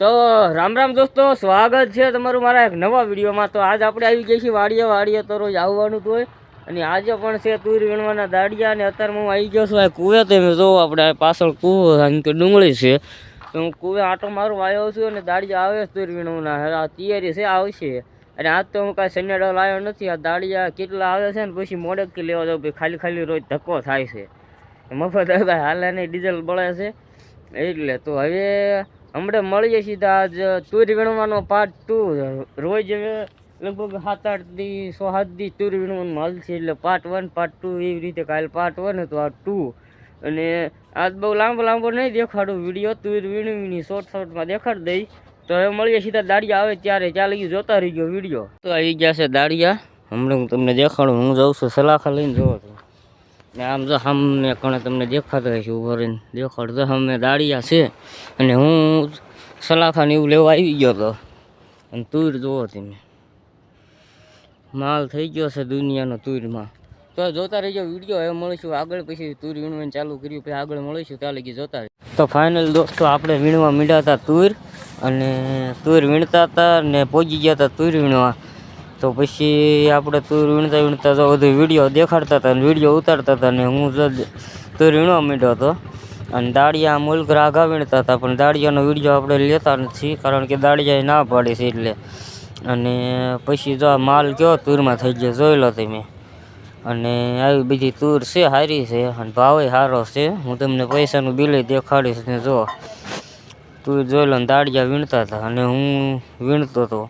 તો રામ રામ દોસ્તો, સ્વાગત છે તમારું મારા એક નવા વિડીયોમાં. તો આજ આપણે આવી ગયા છીએ વાડીએ વાડીએ તો રોજ આવવાનું તો હોય. અને આજે પણ છે તુર વીણવાના દાડિયા અને અત્યારે હું આવી ગયો છું આ કુવે તમે જો આપણે પાછળ કૂવો કે ડુંગળી છે. તો હું કુવે આટો મારું આવ્યો છું અને દાડિયા આવે તુર વીણવાના. આ તૈયારી છે, આવશે. અને આજ તો હું કાંઈ સન્યાડો લાવ્યો નથી. આ દાડિયા કેટલા આવે છે ને પછી મોડકથી લેવા જાઉં, પછી ખાલી ખાલી રોજ ધક્કો થાય છે. મફત કાંઈ હાલે નહીં, ડીઝલ બળે છે. એટલે તો હવે હમણાં મળીએ સીધા આજ તુર વીણવાનો પાર્ટ ટુ રોજ લગભગ સાત, આઠ દી, સો, સાત દી તુર વીણવાનું હાલ છે એટલે પાર્ટ વન પાર્ટ ટુ એવી રીતે કાલે પાર્ટ વન હતો આ ટુ અને આજ બહુ લાંબો લાંબો નહીં દેખાડું વીડિયો તુર વીણવીની શોર્ટ શોર્ટમાં દેખાડી દઈ. તો હવે મળીએ સીધા દાડિયા આવે ત્યારે ચાલે જોતા રહી ગયો વીડિયો તો આવી ગયા છે દાડિયા. હમણાં હું તમને દેખાડું, હું જાઉં છું, સલાખા લઈને જોઉં. છું આમ જો સામે કણે તમને દેખાતા હશે ઊભો રહીને દેખાડ સામે દાળિયા છે. અને હું સલાખાને એવું લેવા આવી ગયો હતો અને તુર જોવો તમે. માલ થઈ ગયો છે દુનિયાનો તુરમાં. તો જોતા રહીજો, વીડિયો હવે મળીશું આગળ. પછી તુર વીણવાનું ચાલુ કર્યું, પછી આગળ મળીશું. ત્યાં લગી જોતા રહીજો. તો ફાઇનલ દોસ્તો, આપણે વીણવા મીડાતા તુર. અને તુર વીણતા હતા ને પહોંચી ગયા હતા તુર વીણવા. તો પછી આપણે તું વીણતા વીણતા તો બધું વીડિયો દેખાડતા હતા અને વીડિયો ઉતારતા હતા ને હું તુર વીણવા માંડ્યો હતો. અને દાળિયા મુલ્ક રાઘા વીણતા હતા, પણ દાળિયાનો વીડિયો આપણે લેતા નથી કારણ કે દાળિયા ના પાડી છે એટલે. અને પછી જો આ માલ કયો તુરમાં થઈ ગયો જોઈ લો તમે. અને આવી બધી તુર છે સારી છે અને ભાવે સારો છે. હું તમને પૈસાનું બિલે દેખાડીશ ને જો. તું જોઈ લો દાળિયા વીણતા હતા અને હું વીણતો હતો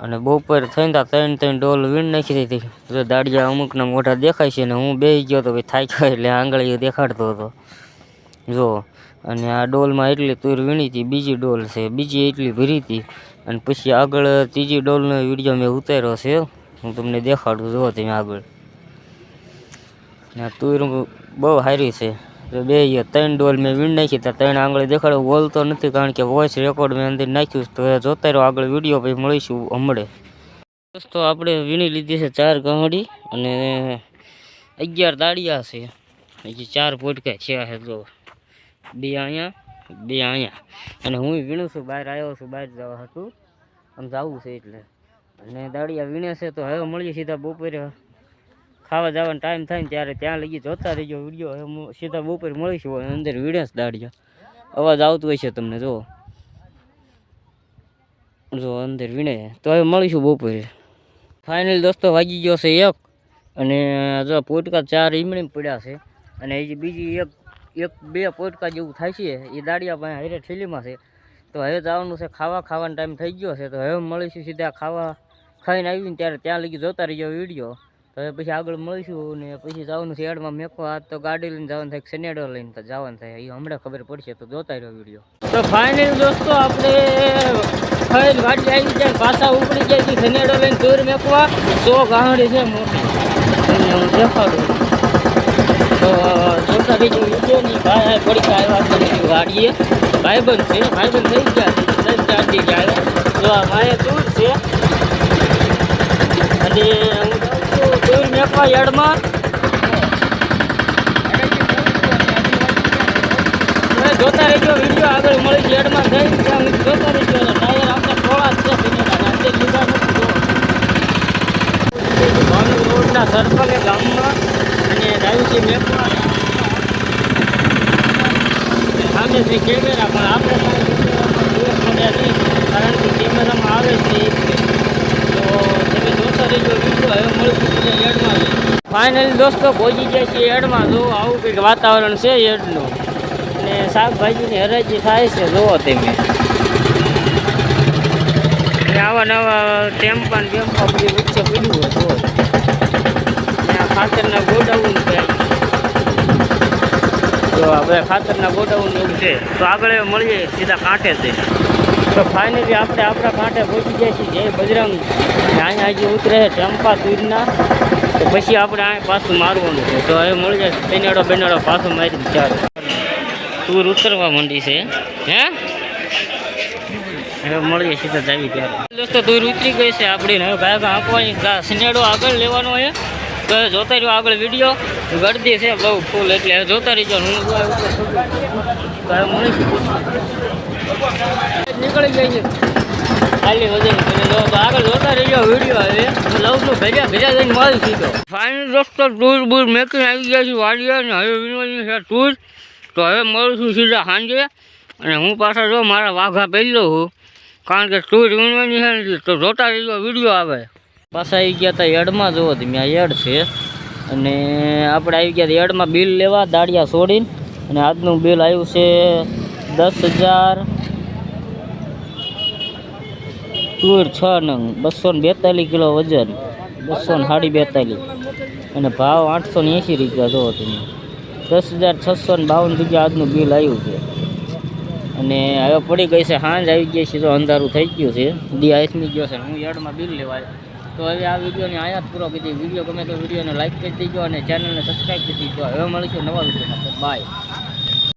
અને બપોર થઈને ત્યાં ત્રણ ત્રણ ડોલ વીણ નાખી દીધી. તો દાડિયા અમુકના મોઢા દેખાય છે ને હું બેસી ગયો તો ભાઈ થાય એટલે આંગળીઓ દેખાડતો હતો. જો, અને આ ડોલમાં એટલી તુર વીણી હતી, બીજી ડોલ છે, બીજી એટલી ભરી હતી. અને પછી આગળ ત્રીજી ડોલનો વીડિયો મેં ઉતાર્યો છે. હું તમને દેખાડું જુઓ તમે આગળ. ને તુર બહુ સારી છે. બે ત્રણ ડોલ મેં વીણ નાખી ત્યાં ત્રણ આંગળી દેખાડો, બોલતો નથી કારણ કે વોઇસ રેકોર્ડ મેં અંદર નાખ્યું. તો જોતા રહ્યો આગળ વીડિયો પછી મળીશું હમણે. દોસ્તો, આપણે વીણી લીધી છે ચાર ગાંહડી અને અગિયાર દાળિયા છે. હજી ચાર પોટકા છે છે, જો. બે અહીંયા બે અહીંયા. અને હું વીણું છું, બહાર આવ્યો છું, બહાર જવા હતું. આમ જવું છે એટલે. અને દાળિયા વીણે છે, તો હવે મળીએ સીધા બપોરે. ખાવા જવાનો ટાઈમ થાય ને ત્યારે ત્યાં લગી જોતા રહીજો વીડિયો. સીધા બપોર મળીશું અંદર વીડિયો દાળિયા અવાજ આવતો હોય છે તમને જો જો અંદર વીણે. તો હવે મળીશું બપોરે. ફાઇનલ દોસ્તો વાગી ગયો છે એક. અને જો પોટકા ચાર ઈમણી પડ્યા છે. અને હજી બીજી એક એક, બે પોટકા જેવું થાય છે, એ દાડિયા પાસે હારે ઠેલીમાં છે. તો હવે જવાનું છે ખાવા, ખાવાનો ટાઈમ થઈ ગયો છે. તો હવે મળીશું સીધા ખાવા ખાઈને આવીને ત્યારે ત્યાં લગી જોતા રહીજો વીડિયો. હવે પછી આગળ મળીશું ને પછી જવાનું છે એડમાં મેકવા આજ તો ગાડી લઈને જવાનું થાય સનેડો લઈને જવાનું થાય. એ હમણાં ખબર પડશે, તો જોતા રહ્યો વીડિયો તો ફાઇનલ દોસ્તો, આપણે ખાઈને ગાડી આવી જાય પાછા ઉપડી જાય છે સનેડો લઈને દૂર મેકવા. સો ગાંડી છે મોટી. હું દેખાડું. તો જોતા બીજો વીડિયો નહીં ભાઈ પડી આવ્યા ગાડીએ ભાઈબંધ છે, ભાઈબંધ થઈ ગયા છે. દસ ચાર તો આ ભાઈ દૂર છે. અને મેકવા યાર્ડમાં જોતા રહેજો, વીડિયો આગળ મળી યાર્ડમાં થઈ ત્યાં જોતા રહેજો ટાયર આપણે થોડા છે જો. રોડના સર્કલે ગામમાં અને રાયુસી મેપમાં સામે છે કેમેરા, પણ આપણે કારણ કે કેમેરામાં આવે છે છે. તો તમે જોતા રહેજો, વીડિયો હવે મળશું બીજા યાર્ડમાં ફાઇનલી દોસ્તો પહોંચી ગયા છીએ એડમાં. જો આવું કંઈક વાતાવરણ છે એડનું. અને શાકભાજીની હરાજી થાય છે, જુઓ તમે. આવા નવા ટેમ્પા ને બેમ્પા બધી વચ્ચે પડ્યું હોય, જુઓ. ખાતરના ગોડાઉન છે. જો આપણે ખાતરના ગોડાઉન એવું છે. તો આગળ મળીએ સીધા કાંઠે છે તો ફાઇનલી આપણે આપણા કાંઠે પહોંચી ગયા છીએ. જય બજરંગ. અહીંયા હજી ઉતરે છે ટેમ્પા તુરના તો પછી આપણે આ પાછું મારવાનું છે. તો હવે મળી જાય બેનાડો બેનાડો પાછું મારી વિચારો તુર ઉતરવા માંડી છે. હે? હવે મળીએ સીધા જાવી ત્યારે. દોસ્તો તુર ઉતરી ગઈ છે આપણી હવે ગાય આપવાની સિનેડો આગળ લેવાનો છે. તો જોતા રહ્યો આગળ વીડિયો. ગળદી છે બહુ ફૂલ એટલે જોતા રહીજો. હું તો નીકળી જાય છે. ખાલી વજન કરી આગળ જોતા રહીજો વીડિયો હવે. હું લઉં છું ભેજા ભેજા જઈને મળી દોસ્તો ટૂર બૂર મેકીને આવી ગયા છું વાડીએ અને હવે વિનવાની છે ટૂર તો હવે મળું છું સીધા સાંજે. અને હું પાછા જો મારા વાઘા પહેલો છું. કારણ કે ટૂર વિનવાની છે તો જોતા રહીજો વીડિયો આવે. પાછા આવી ગયા હતા એડમાં જુઓ આ યડ છે. અને આપણે આવી ગયા એડમાં બિલ લેવા, દાડિયા છોડીને. અને આજનું બિલ આવ્યું છે દસ હજાર તુર છ નંગ બસો ને બેતાલીસ કિલો વજન, બસો ને સાડી બેતાલીસ. અને ભાવ આઠસો ને એંસી રૂપિયા જોવો તમે. દસ હજાર છસો ને બાવન રૂપિયા આજનું બિલ આવ્યું છે. અને હવે પડી ગઈ છે સાંજ આવી ગઈ છે તો અંધારું થઈ ગયું છે. દી આઈસમી ગયો છે, હું યાર્ડમાં બિલ લેવાય તો હવે આ વિડીયોની આયાત પૂરો કરી દીધી વીડિયો ગમે તો વિડીયોને લાઇક કરી દીજો અને ચેનલને સબસ્ક્રાઈબ કરી દીજો. હવે મળીશું નવા વિડીયોમાં. બાય